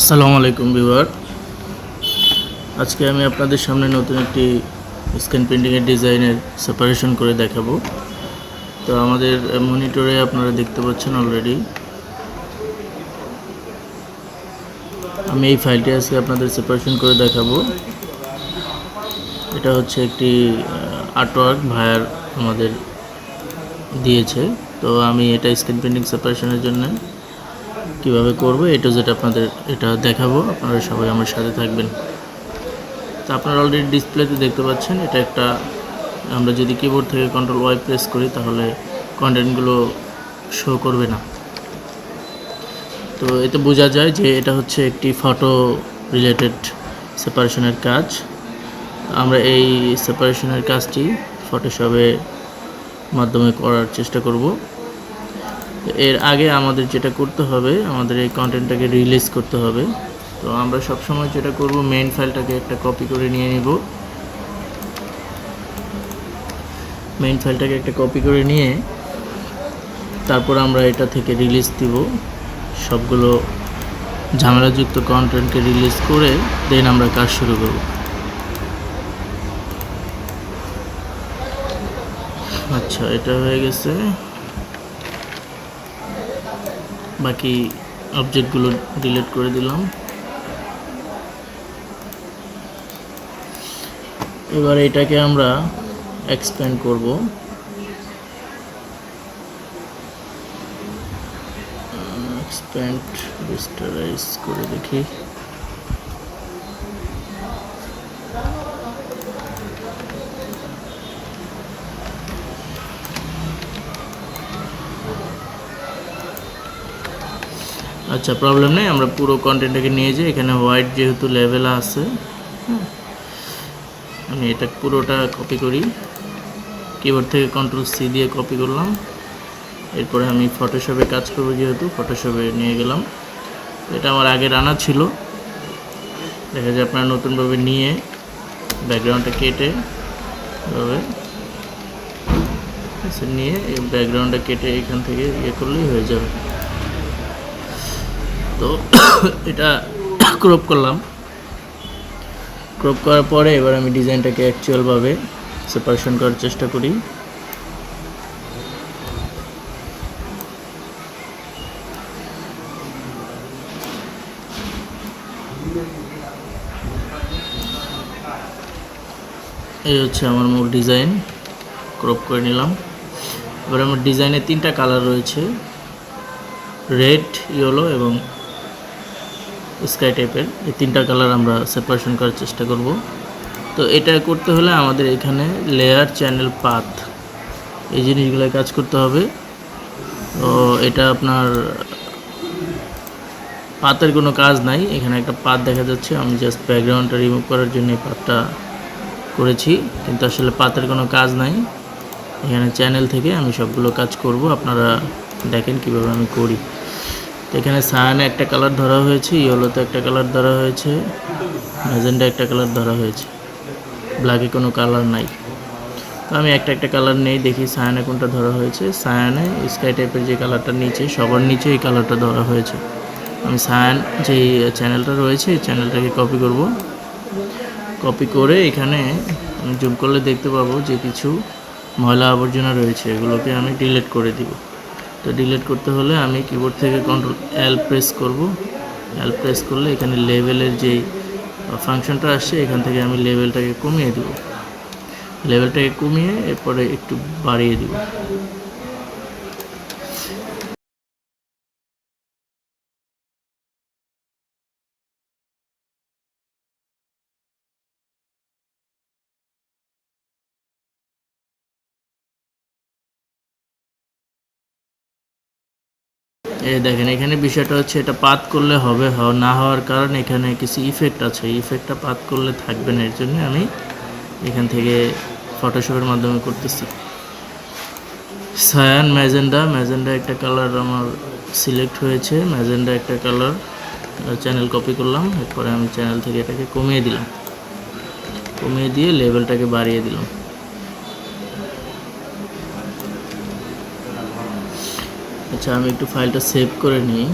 আসসালামু আলাইকুম, ভিউয়ার। আজকে আমি আপনাদের সামনে নতুন একটি স্ক্যান প্রিন্টিংয়ের ডিজাইনের সেপারেশন করে দেখাবো। তো আমাদের মনিটরে আপনারা দেখতে পাচ্ছেন অলরেডি আমি এই ফাইলটি আজকে আপনাদের সেপারেশন করে দেখাবো। এটা হচ্ছে একটি আর্টওয়ার্ক ভায়ার আমাদের দিয়েছে। তো আমি এটা স্ক্রিন প্রিন্টিং সেপারেশনের জন্য কীভাবে করব এটা যেটা আপনাদের এটা দেখাবো। আপনারা সবাই আমার সাথে থাকবেন। তো আপনারা অলরেডি ডিসপ্লেতে দেখতে পাচ্ছেন, এটা একটা আমরা যদি কিবোর্ড থেকে কন্ট্রোল ওয়াই প্রেস করি, তাহলে কন্টেন্টগুলো শো করবে না। তো এতে বোঝা যায় যে এটা হচ্ছে একটি ফটো রিলেটেড সেপারেশনের কাজ। আমরা এই সেপারেশনের কাজটি ফটোশপে মাধ্যমে করার চেষ্টা করব। এর আগে আমাদের যেটা করতে হবে, আমাদের এই কন্টেন্টটাকে রিলিজ করতে হবে। তো আমরা সবসময় যেটা করব মেইন ফাইলটাকে একটা কপি করে নিয়ে নিব। মেইন ফাইলটাকে একটা কপি করে নিয়ে তারপর আমরা এটা থেকে রিলিজ দিব। সবগুলো ঝামেলাযুক্ত কন্টেন্টকে রিলিজ করে দেন আমরা কাজ শুরু করব। আচ্ছা এটা হয়ে গেছে। বাকি অবজেক্টগুলো ডিলিট করে দিলাম। এবার এটাকে আমরা এক্সপ্যান্ড করব। এক্সপ্যান্ড রেস্টারাইজ করে দেখি। আচ্ছা প্রবলেম নেই, আমরা পুরো কন্টেন্টটাকে নিয়ে যাই। এখানে হোয়াইট যেহেতু লেভেল আছে আমি এটা পুরোটা কপি করি। কিবোর্ড থেকে কন্ট্রোল সি দিয়ে কপি করলাম। এরপরে আমি ফটোশপে কাজ করব যেহেতু ফটোশপে নিয়ে গেলাম। এটা আমার আগে রানা ছিল। দেখা যায় আপনারা নতুনভাবে নিয়ে ব্যাকগ্রাউন্ডটা কেটে এভাবে নিয়ে এই ব্যাকগ্রাউন্ডটা কেটে এখান থেকে ইয়ে করলেই হয়ে যাবে। তো এটা ক্রপ করলাম। ক্রপ করার পরে এবার আমি ডিজাইনটাকে অ্যাকচুয়ালভাবে সেপারেশন করার চেষ্টা করি। এই হচ্ছে আমার মূল ডিজাইন ক্রপ করে নিলাম। এবার আমার ডিজাইনে তিনটা কালার রয়েছে। রেড ইয়েলো এবং স্কাই টাইপের। এই তিনটা কালার আমরা সেপারেশন করার চেষ্টা করব। তো এটা করতে হলে আমাদের এখানে লেয়ার চ্যানেল পাথ এই জিনিসগুলো কাজ করতে হবে। তো এটা আপনার পাতের কোনো কাজ নাই। এখানে একটা পাত দেখা যাচ্ছে। আমি জাস্ট ব্যাকগ্রাউন্ডটা রিমুভ করার জন্য এই পাতটা করেছি। কিন্তু আসলে পাতের কোনো কাজ নাই। এখানে চ্যানেল থেকে আমি সবগুলো কাজ করব। আপনারা দেখেন কীভাবে আমি করি। এখানে সায়ানে একটা কালার ধরা হয়েছে, ইয়েলোতে একটা কালার ধরা হয়েছে, ম্যাজেন্ডা একটা কালার ধরা হয়েছে। ব্ল্যাকে কোনো কালার নাই। তো আমি একটা একটা কালার নেই, দেখি সায়ানে কোনটা ধরা হয়েছে। সায়ানে স্কাই টাইপের যে কালারটা নিচে, সবার নিচে এই কালারটা ধরা হয়েছে। আমি সায়ান যে চ্যানেলটা রয়েছে, এই চ্যানেলটাকে কপি করব। কপি করে এখানে আমি জুম করলে দেখতে পাবো যে কিছু ময়লা আবর্জনা রয়েছে, এগুলোকে আমি ডিলিট করে দিব। তো ডিলিট করতে হলে আমি কিবোর্ড থেকে কন্ট্রোল এল প্রেস করব। এল প্রেস করলে এখানে লেভেলের যেই ফাংশনটা আসছে এখান থেকে আমি লেভেলটাকে কমিয়ে দেব। লেভেলটাকে কমিয়ে এরপরে একটু বাড়িয়ে দিব। এই দেখেন, এখানে বিষয়টা হচ্ছে এটা পাত করলে হবে না হওয়ার কারণে এখানে কিছু ইফেক্ট আছে। ইফেক্টটা পাত করলে থাকবে না, এর জন্য আমি এখান থেকে ফটোশপের মাধ্যমে করতেছি। সায়ান ম্যাজেন্ডা ম্যাজেন্ডা একটা কালার আমার সিলেক্ট হয়েছে ম্যাজেন্ডা একটা কালার চ্যানেল কপি করলাম, এরপরে আমি চ্যানেল থেকে এটাকে কমিয়ে দিলাম। কমিয়ে দিয়ে লেভেলটাকে বাড়িয়ে দিলাম। আচ্ছা আমি একটু ফাইলটা সেভ করে নিই।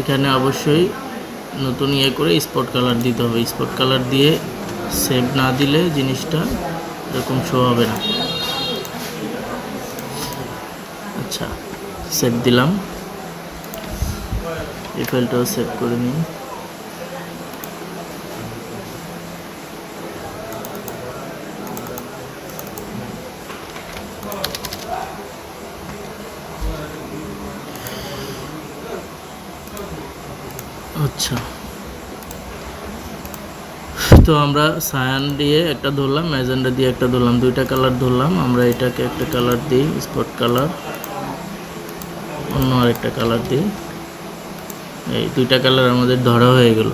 এখানে অবশ্যই নতুন ইয়ে করে স্পট কালার দিতে হবে। স্পট কালার দিয়ে সেভ না দিলে জিনিসটা এরকম শো হবে না। আচ্ছা সেভ দিলাম। এই ফাইলটাও সেভ করে নিই আচ্ছা। তো আমরা সায়ান দিয়ে একটা ধরলাম, ম্যাজেন্ডা দিয়ে একটা ধরলাম, দুইটা কালার ধরলাম, আমরা এটাকে একটা কালার দিই স্পট কালার অন্য আরেকটা কালার দিই। এই দুইটা কালার আমাদের ধরা হয়ে গেল।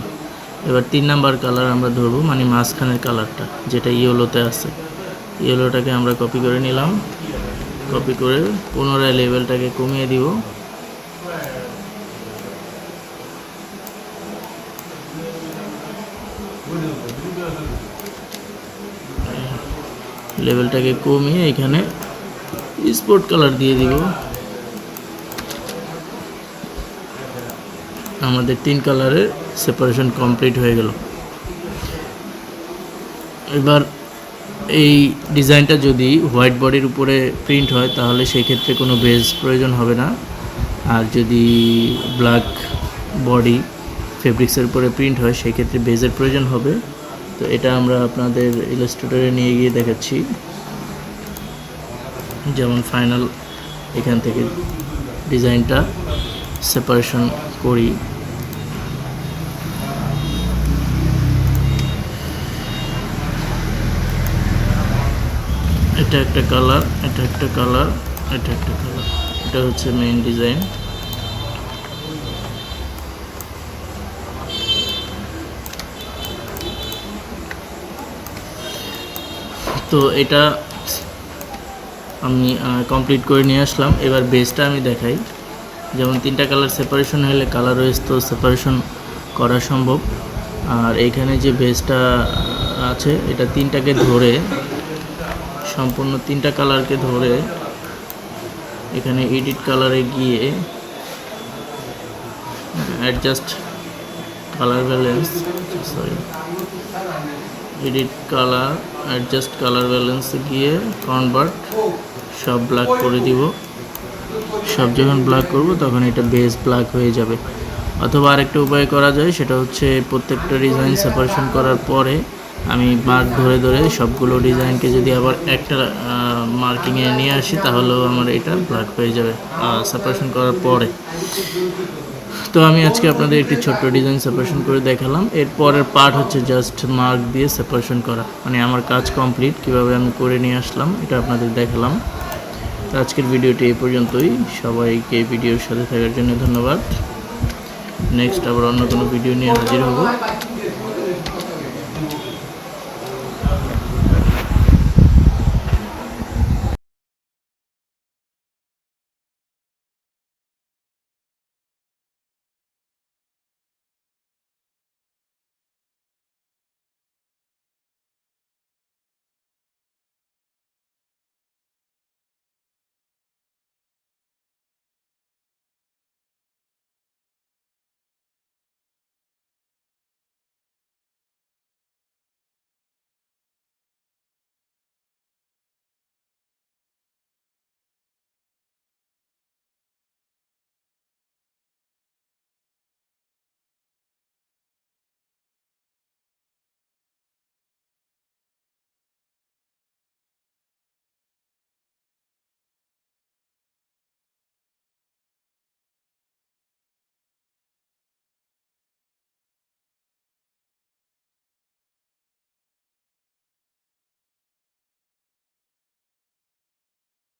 এবার তিন নাম্বার কালার আমরা ধরবো মানে মাঝখানের কালারটা যেটা ইয়েলোতে আছে। ইয়েলোটাকে আমরা কপি করে নিলাম। কপি করে পুনরায় লেভেলটাকে কমিয়ে দিব। লেভেলটাকে কমিয়ে এখানে স্পট কালার দিয়ে দিব। আমাদের তিন কালারের সেপারেশন কমপ্লিট হয়ে গেল। এবার এই ডিজাইনটা যদি হোয়াইট বডির উপরে প্রিন্ট হয়, তাহলে সেই ক্ষেত্রে কোনো বেজ প্রয়োজন হবে না। আর যদি ব্ল্যাক বডি ফেব্রিক্সের উপরে প্রিন্ট হয় সেই ক্ষেত্রে বেজের প্রয়োজন হবে। তো এটা আমরা আপনাদের ইলাস্ট্রেটরে নিয়ে গিয়ে দেখাচ্ছি। যেমন ফাইনাল এখান থেকে ডিজাইনটা সেপারেশন করি। এটা একটা কালার এটা একটা কালার এটা একটা কালার এটা হচ্ছে মেইন ডিজাইন তো এটা আমি কমপ্লিট করে নিয়ে আসলাম। এবার বেসটা আমি দেখাই। যেমন তিনটা কালার সেপারেশন হলে কালার ওয়েস তো সেপারেশন করা সম্ভব। আর এখানে যে বেসটা আছে, এটা তিনটাকে ধরে, সম্পূর্ণ তিনটা কালারকে ধরে এখানে এডিট কালারে গিয়ে adjust colour balance sorry edit colour adjust colour ব্যালেন্সে গিয়ে কনভার্ট সব ব্ল্যাক করে দিব। সব যখন ব্ল্যাক করব, তখন এটা বেস ব্ল্যাক হয়ে যাবে। অথবা আরেকটা উপায় করা যায়, সেটা হচ্ছে প্রত্যেকটা ডিজাইন সেপারেশন করার পরে আমি মার্ক ধরে ধরে সবগুলো ডিজাইনকে যদি আবার একটা মার্কিংয়ে নিয়ে আসি, তাহলেও আমার এটা ব্ল্যাক হয়ে যাবে সেপারেশন করার পরে। তো আমি আজকে আপনাদের একটি ছোট্ট ডিজাইন সেপারেশন করে দেখালাম। এর পরের পার্ট হচ্ছে জাস্ট মার্ক দিয়ে সেপারেশন করা। মানে আমার কাজ কমপ্লিট কীভাবে আমি করে নিয়ে আসলাম, এটা আপনাদের দেখালাম। তো আজকের ভিডিওটি এই পর্যন্তই। সবাইকে ভিডিওর সাথে থাকার জন্য ধন্যবাদ। নেক্সট আবার অন্য কোনো ভিডিও নিয়ে হাজির হব।